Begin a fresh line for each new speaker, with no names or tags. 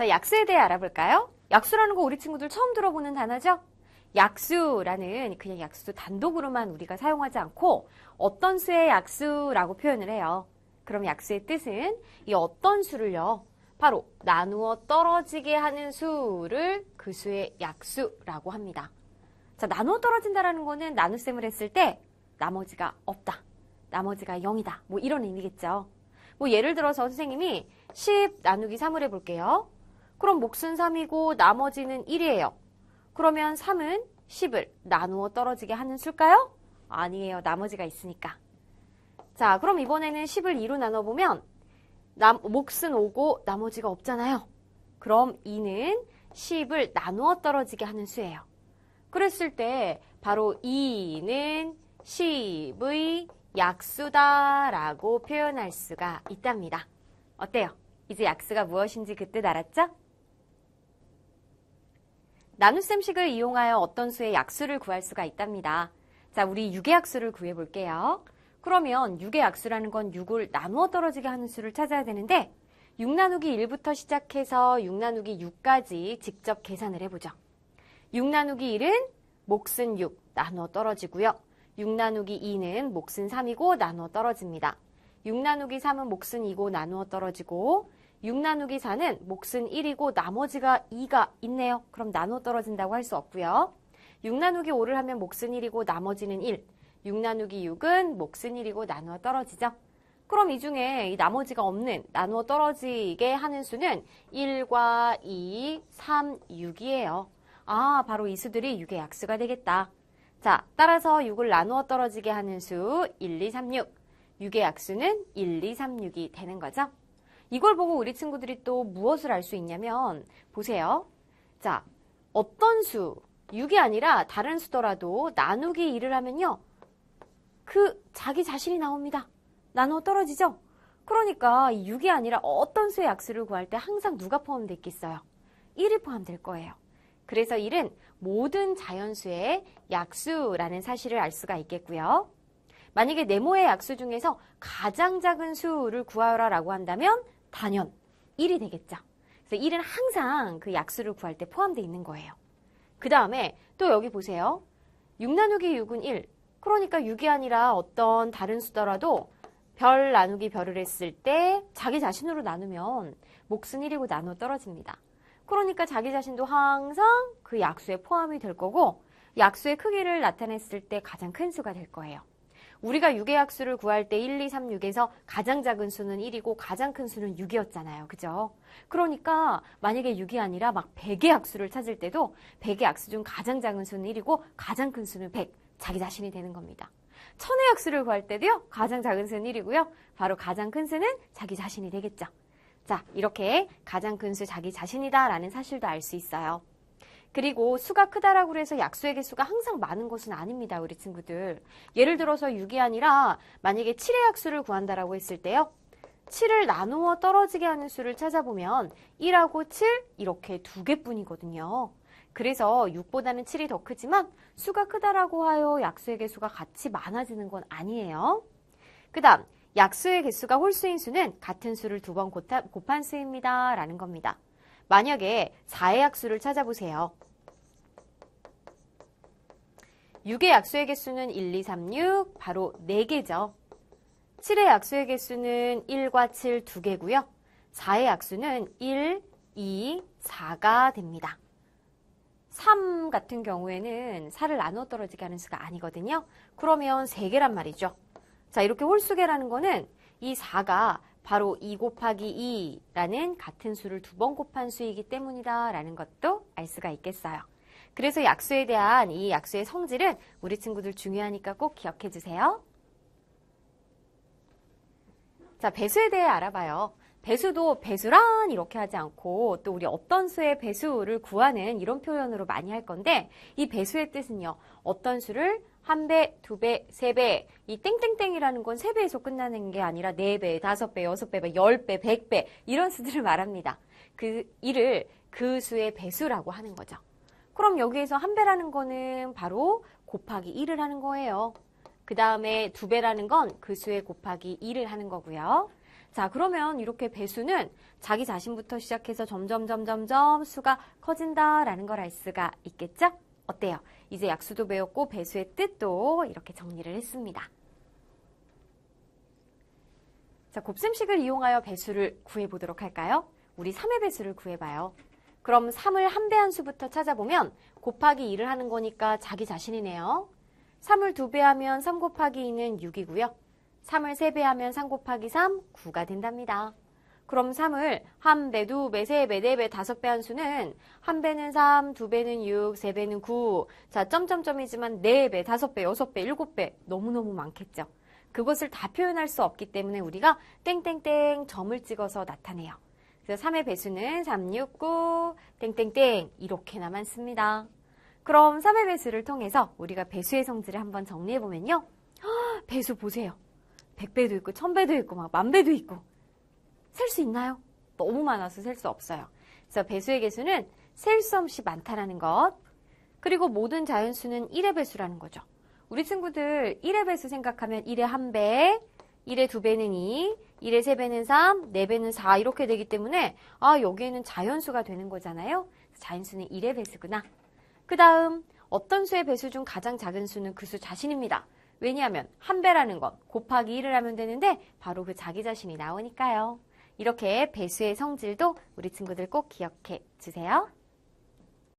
자, 약수에 대해 알아볼까요? 약수라는 거 우리 친구들 처음 들어보는 단어죠? 약수라는 그냥 약수 단독으로만 우리가 사용하지 않고 어떤 수의 약수라고 표현을 해요. 그럼 약수의 뜻은 이 어떤 수를요. 바로 나누어 떨어지게 하는 수를 그 수의 약수라고 합니다. 자, 나누어 떨어진다라는 거는 나눗셈을 했을 때 나머지가 없다. 나머지가 0이다. 뭐 이런 의미겠죠. 뭐 예를 들어서 선생님이 10 나누기 3을 해볼게요. 그럼 몫은 3이고 나머지는 1이에요. 그러면 3은 10을 나누어 떨어지게 하는 수일까요? 아니에요. 나머지가 있으니까. 자, 그럼 이번에는 10을 2로 나눠보면 남, 몫은 5고 나머지가 없잖아요. 그럼 2는 10을 나누어 떨어지게 하는 수예요. 그랬을 때 바로 2는 10의 약수다라고 표현할 수가 있답니다. 어때요? 이제 약수가 무엇인지 그때 알았죠? 나눗셈식을 이용하여 어떤 수의 약수를 구할 수가 있답니다. 자, 우리 6의 약수를 구해볼게요. 그러면 6의 약수라는 건 6을 나누어 떨어지게 하는 수를 찾아야 되는데 6 나누기 1부터 시작해서 6 나누기 6까지 직접 계산을 해보죠. 6 나누기 1은 몫은 6 나누어 떨어지고요. 6 나누기 2는 몫은 3이고 나누어 떨어집니다. 6 나누기 3은 몫은 2고 나누어 떨어지고 6 나누기 4는 몫은 1이고 나머지가 2가 있네요. 그럼 나누어 떨어진다고 할 수 없고요. 6 나누기 5를 하면 몫은 1이고 나머지는 1. 6 나누기 6은 몫은 1이고 나누어 떨어지죠. 그럼 이 중에 이 나머지가 없는 나누어 떨어지게 하는 수는 1과 2, 3, 6이에요. 아, 바로 이 수들이 6의 약수가 되겠다. 자, 따라서 6을 나누어 떨어지게 하는 수 1, 2, 3, 6. 6의 약수는 1, 2, 3, 6이 되는 거죠. 이걸 보고 우리 친구들이 또 무엇을 알 수 있냐면 보세요. 자, 어떤 수, 6이 아니라 다른 수더라도 나누기 1을 하면요. 그 자기 자신이 나옵니다. 나누어 떨어지죠? 그러니까 6이 아니라 어떤 수의 약수를 구할 때 항상 누가 포함되어 있겠어요? 1이 포함될 거예요. 그래서 1은 모든 자연수의 약수라는 사실을 알 수가 있겠고요. 만약에 네모의 약수 중에서 가장 작은 수를 구하라라고 한다면 단연 1이 되겠죠. 그래서 1은 항상 그 약수를 구할 때 포함되어 있는 거예요. 그 다음에 또 여기 보세요. 6 나누기 6은 1. 그러니까 6이 아니라 어떤 다른 수더라도 별 나누기 별을 했을 때 자기 자신으로 나누면 몫은 1이고 나눠 떨어집니다. 그러니까 자기 자신도 항상 그 약수에 포함이 될 거고 약수의 크기를 나타냈을 때 가장 큰 수가 될 거예요. 우리가 6의 약수를 구할 때 1, 2, 3, 6에서 가장 작은 수는 1이고 가장 큰 수는 6이었잖아요. 그죠? 그러니까 만약에 6이 아니라 막 100의 약수를 찾을 때도 100의 약수 중 가장 작은 수는 1이고 가장 큰 수는 100. 자기 자신이 되는 겁니다. 천의 약수를 구할 때도요. 가장 작은 수는 1이고요. 바로 가장 큰 수는 자기 자신이 되겠죠. 자, 이렇게 가장 큰 수 자기 자신이다라는 사실도 알 수 있어요. 그리고 수가 크다라고 해서 약수의 개수가 항상 많은 것은 아닙니다. 우리 친구들. 예를 들어서 6이 아니라 만약에 7의 약수를 구한다라고 했을 때요. 7을 나누어 떨어지게 하는 수를 찾아보면 1하고 7 이렇게 두 개뿐이거든요. 그래서 6보다는 7이 더 크지만 수가 크다라고 하여 약수의 개수가 같이 많아지는 건 아니에요. 그 다음 약수의 개수가 홀수인 수는 같은 수를 두 번 곱한 수입니다. 라는 겁니다. 만약에 4의 약수를 찾아보세요. 6의 약수의 개수는 1, 2, 3, 6 바로 4개죠. 7의 약수의 개수는 1과 7 2개고요. 4의 약수는 1, 2, 4가 됩니다. 3 같은 경우에는 4를 나눠 떨어지게 하는 수가 아니거든요. 그러면 3개란 말이죠. 자, 이렇게 홀수계라는 거는 이 4가 바로 2 곱하기 2라는 같은 수를 두 번 곱한 수이기 때문이다 라는 것도 알 수가 있겠어요. 그래서 약수에 대한 이 약수의 성질은 우리 친구들 중요하니까 꼭 기억해 주세요. 자, 배수에 대해 알아봐요. 배수도 배수란 이렇게 하지 않고 또 우리 어떤 수의 배수를 구하는 이런 표현으로 많이 할 건데 이 배수의 뜻은요. 어떤 수를 한 배, 두 배, 세 배. 이 땡땡땡이라는 건 세 배에서 끝나는 게 아니라 네 배, 다섯 배, 여섯 배, 열 배, 백 배 이런 수들을 말합니다. 그 이를 그 수의 배수라고 하는 거죠. 그럼 여기에서 한 배라는 거는 바로 곱하기 1을 하는 거예요. 그 다음에 두 배라는 건 그 수의 곱하기 2를 하는 거고요. 자, 그러면 이렇게 배수는 자기 자신부터 시작해서 점점, 점점 점 수가 커진다라는 걸 알 수가 있겠죠? 어때요? 이제 약수도 배웠고 배수의 뜻도 이렇게 정리를 했습니다. 자, 곱셈식을 이용하여 배수를 구해보도록 할까요? 우리 3의 배수를 구해봐요. 그럼 3을 한 배 한 수부터 찾아보면 곱하기 2를 하는 거니까 자기 자신이네요. 3을 두 배 하면 3 곱하기 2는 6이고요. 3을 세 배 하면 3 곱하기 3, 9가 된답니다. 그럼 3을 한 배, 두 배, 세 배, 네 배, 다섯 배 한 수는 한 배는 3, 두 배는 6, 세 배는 9. 자, 점점점이지만 네 배, 다섯 배, 여섯 배, 일곱 배 너무너무 많겠죠. 그것을 다 표현할 수 없기 때문에 우리가 땡땡땡 점을 찍어서 나타내요. 그래서 3의 배수는 3, 6, 9, 땡땡땡 이렇게나 많습니다. 그럼 3의 배수를 통해서 우리가 배수의 성질을 한번 정리해보면요. 헉, 배수 보세요. 100배도 있고 1000배도 있고 막 만배도 있고 셀 수 있나요? 너무 많아서 셀 수 없어요. 그래서 배수의 개수는 셀 수 없이 많다라는 것. 그리고 모든 자연수는 1의 배수라는 거죠. 우리 친구들 1의 배수 생각하면 1의 1배, 1의 2배는 2, 1의 3배는 3, 4배는 4 이렇게 되기 때문에 아 여기에는 자연수가 되는 거잖아요. 자연수는 1의 배수구나. 그 다음 어떤 수의 배수 중 가장 작은 수는 그 수 자신입니다. 왜냐하면 한 배라는 건 곱하기 1을 하면 되는데 바로 그 자기 자신이 나오니까요. 이렇게 배수의 성질도 우리 친구들 꼭 기억해 주세요.